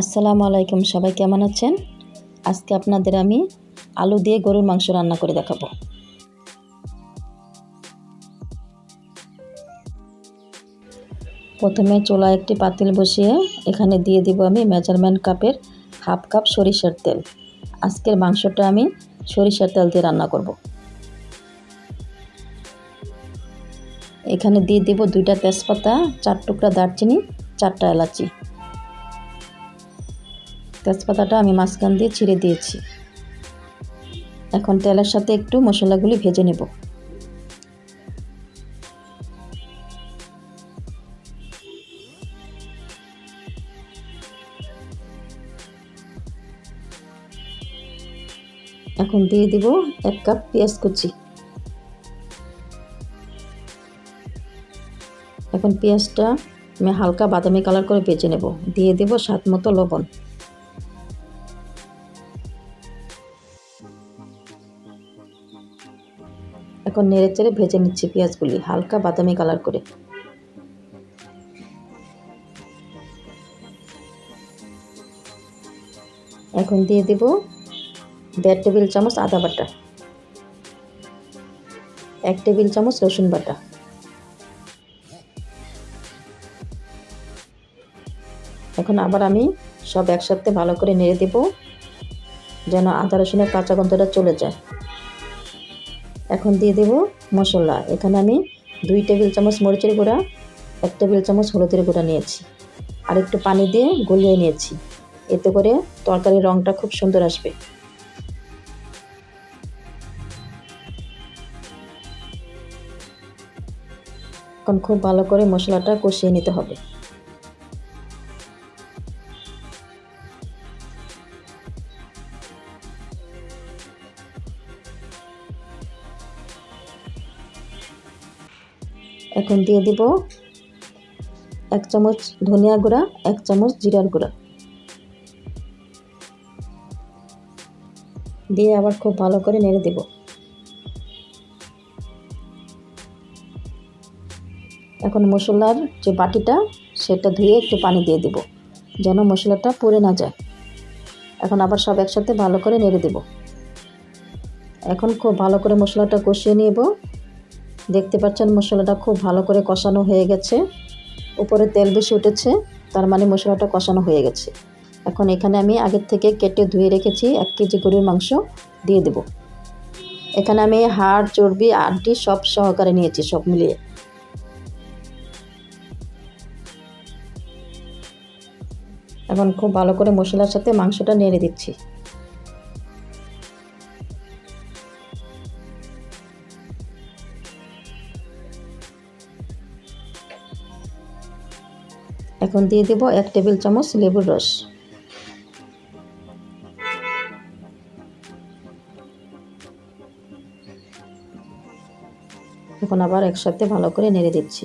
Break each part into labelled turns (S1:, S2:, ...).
S1: আসসালামু আলাইকুম, সবাই কেমন আছেন? আজকে আপনাদের আমি আলু দিয়ে গরুর মাংস রান্না করে দেখাবো। প্রথমে চোলা একটি পাতিল বসিয়ে এখানে দিয়ে দিব আমি মেজারমেন্ট কাপের হাফ কাপ সরিষার তেল। আজকের মাংসটা আমি সরিষার তেল দিয়ে রান্না করব। এখানে দিয়ে দিব দুইটা তেজপাতা, চার টুকরা দারচিনি, চারটা এলাচি। তেজপাতাটা আমি মাঝখান দিয়ে ছিঁড়ে দিয়েছি। এখন তেলের সাথে একটু মশলাগুলি ভেজে নেব। এখন দিয়ে দিব এক কাপ পেঁয়াজ কুচি। এখন পেঁয়াজটা আমি হালকা বাদামি কালার করে বেজে নেব। দিয়ে দেব স্বাদ মতো লবণ। এখন নেড়ে চেড়ে ভেজে নিচ্ছি পেঁয়াজগুলি, হালকা বাদামি কালার করে। এখন দিয়ে দেব দেড় টেবিল চামচ আদা বাটা, এক টেবিল চামচ রসুন বাটা। এখন আবার আমি সব একসাথে ভালো করে নেড়ে দেব, যেন আদা রসুনের কাঁচা গন্ধটা চলে যায়। এখন দিয়ে দেব মশলা। এখানে আমি দুই টেবিল চামচ মরিচের গুঁড়া, এক টেবিল চামচ হলুদের গুঁড়া নিয়েছি। আর একটু পানি দিয়ে গলিয়ে নিয়েছি। এতে করে তরকারির রঙটা খুব সুন্দর আসবে। এখন খুব ভালো করে মশলাটা কষিয়ে নিতে হবে। এখন দিয়ে দিব এক চামচ ধনিয়া গুঁড়া, এক চামচ জিরার গুঁড়া। দিয়ে আবার খুব ভালো করে নেড়ে দেব। এখন মশলার যে বাটিটা, সেটা ধুয়ে একটু পানি দিয়ে দেব, যেন মশলাটা পুড়ে না যায়। এখন আবার সব একসাথে ভালো করে নেড়ে দেব। এখন খুব ভালো করে মশলাটা কষিয়ে নেব। দেখতে পাচ্ছেন মশলাটা খুব ভালো করে কষানো হয়ে গেছে। উপরে তেল বেশি উঠেছে, তার মানে মশলাটা কষানো হয়ে গেছে। এখন এখানে আমি আগের থেকে কেটে ধুয়ে রেখেছি এক কেজি গরুর মাংস দিয়ে দেব। এখানে আমি হাড়, চর্বি, আড্ডি সব সহকারে নিয়েছি সব মিলিয়ে। এখন খুব ভালো করে মশলার সাথে মাংসটা নেড়ে দিচ্ছি। এখন দিয়ে দেব এক টেবিল চামচ লেবুর রস। এখন আবার একসাথে ভালো করে নেড়ে দিচ্ছি।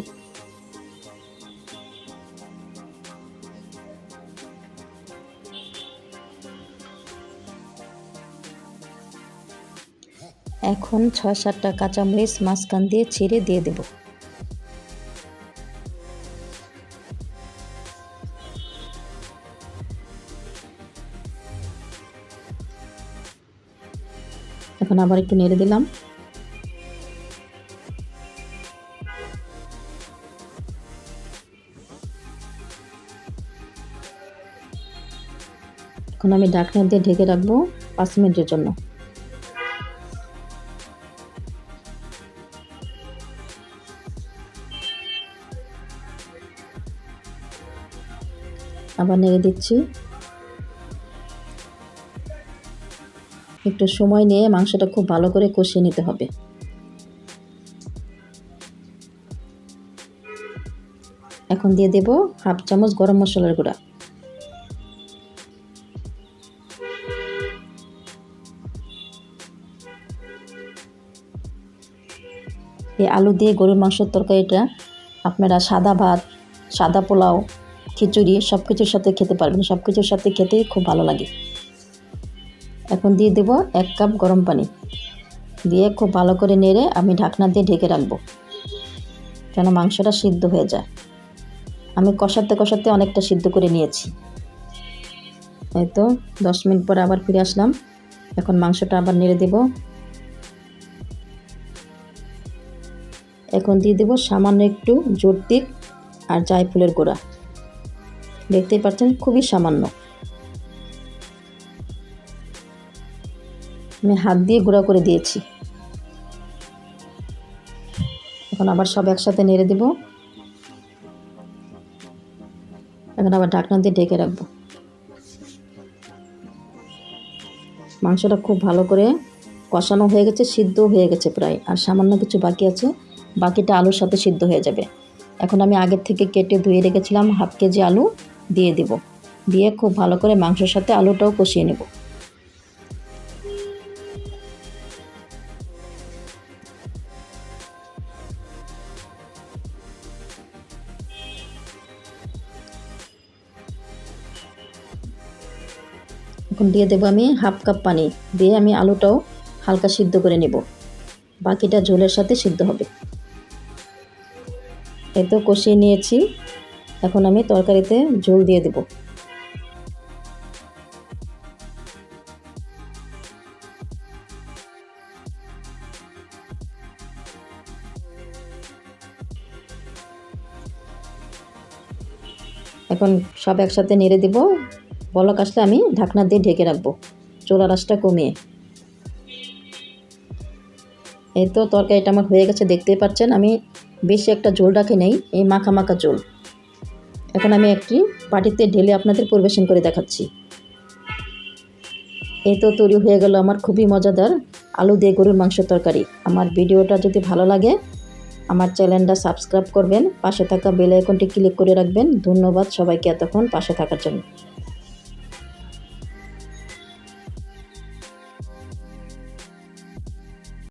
S1: এখন ছয় সাতটা কাঁচামরিচ মাঝখান দিয়ে ছিঁড়ে দিয়ে দেবো। এখন আবার একটু নেড়ে দিলাম। এখন আমি ডাকনা দিয়ে ঢেকে রাখব পাঁচ মিনিটের জন্য। আবার নেড়ে দিচ্ছি। একটু সময় নিয়ে মাংসটা খুব ভালো করে কষিয়ে নিতে হবে। এখন দিয়ে দেব হাফ চামচ গরম মশলার গুঁড়া। এই আলু দিয়ে গরুর মাংসের তরকারিটা আপনারা সাদা ভাত, সাদা পোলাও, খিচুড়ি সব কিছুর সাথে খেতে পারবেন। সব কিছুর সাথে খেতেই খুব ভালো লাগে। এখন দিয়ে দেব এক কাপ গরম পানি। দিয়ে খুব ভালো করে নেড়ে আমি ঢাকনা দিয়ে ঢেকে রাখব, যেন মাংসটা সিদ্ধ হয়ে যায়। আমি কষাতে কষাতে অনেকটা সিদ্ধ করে নিয়েছি। এই তো দশ মিনিট পরে আবার ফিরে আসলাম। এখন মাংসটা আবার নেড়ে দেব। এখন দিয়ে দেব সামান্য একটু জর্তিক আর জায়ফুলের গোড়া। দেখতেই পাচ্ছেন খুবই সামান্য। আমি হাত দিয়ে গুঁড়া করে দিয়েছি। এখন আবার সব একসাথে নেড়ে দেব। এখন আবার ঢাকনা দিয়ে ঢেকে রাখব। মাংসটা খুব ভালো করে কষানো হয়ে গেছে সিদ্ধ হয়ে গেছে প্রায়। আর সামান্য কিছু বাকি আছে, বাকিটা আলুর সাথে সিদ্ধ হয়ে যাবে। এখন আমি আগের থেকে কেটে ধুয়ে রেখেছিলাম হাফ কেজি আলু, দিয়ে দিব। দিয়ে খুব ভালো করে মাংসের সাথে আলুটাও কষিয়ে নেব। এখন দিয়ে দেবো আমি হাফ কাপ পানি। দিয়ে আমি আলুটাও হালকা সিদ্ধ করে নেব। বাকিটা ঝোলের সাথে সিদ্ধ হবে। এই তো কষিয়ে নিয়েছি। এখন আমি তরকারিতে ঝোল দিয়ে দেব। এখন সব একসাথে নেড়ে দিব। বলক আসলে আমি ঢাকনা দিয়ে ঢেকে রাখব। চোলা রাসটা কমিয়ে। এই তো তরকারিটা আমার হয়ে গেছে, দেখতেই পাচ্ছেন। আমি বেশি একটা ঝোল রাখি নেই, এই মাখা মাখা ঝোল। এখন আমি একটি বাটিতে ঢেলে আপনাদের পরিবেশন করে দেখাচ্ছি। এই তো তৈরি হয়ে গেল আমার খুবই মজাদার আলু দিয়ে গরুর মাংস তরকারি। আমার ভিডিওটা যদি ভালো লাগে, আমার চ্যানেলটা সাবস্ক্রাইব করবেন, পাশে থাকা বেল আইকনটি ক্লিক করে রাখবেন। ধন্যবাদ সবাইকে এতক্ষণ পাশে থাকার জন্য।